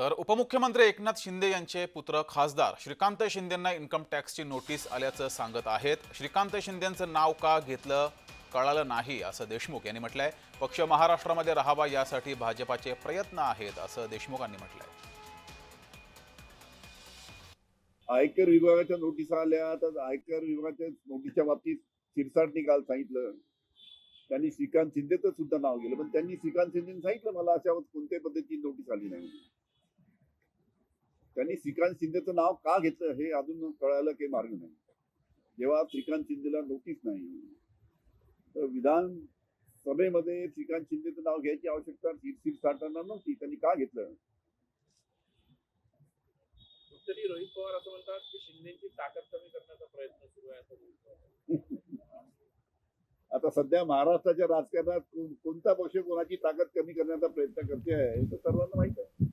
तर उपमुख्यमंत्री एकनाथ शिंदे यांचे पुत्र खासदार श्रीकांत शिंदेंना इन्कम टॅक्सची नोटीस आल्याचं सांगत आहेत. श्रीकांत शिंदेंचं नाव का घेतलं कळालं नाही असं देशमुख यांनी म्हटलंय. पक्ष महाराष्ट्रामध्ये राहावा यासाठी भाजपाचे प्रयत्न आहेत असं देशमुखांनी म्हटलंय. आयकर विभागाच्या नोटीस आल्या तर आयकर विभागाच्या नोटीसच्या बाबतीत शिरसाट निकाल सांगितलं. त्यांनी श्रीकांत शिंदेचं सुद्धा नाव गेलं पण त्यांनी श्रीकांत शिंदेने सांगितलं मला अशा कोणत्याही पद्धतीची नोटीस आली नाही. त्यांनी श्रीकांत शिंदेचं नाव का घेतलं हे अजून कळायला काही मार्ग नाही. जेव्हा श्रीकांत शिंदेला नोटीस नाही तर विधान सभेमध्ये श्रीकांत शिंदेचं नाव घ्यायची आवश्यकता शिरसाटांना नव्हती. त्यांनी का घेतलं? रोहित पवार असं म्हणतात की शिंदेची ताकद कमी करण्याचा प्रयत्न सुरू आहे. आता सध्या महाराष्ट्राच्या राजकारणात कोण- कोणता पक्ष कोणाची ताकद कमी करण्याचा प्रयत्न करते आहे हे तर सर्वांना माहीत आहे.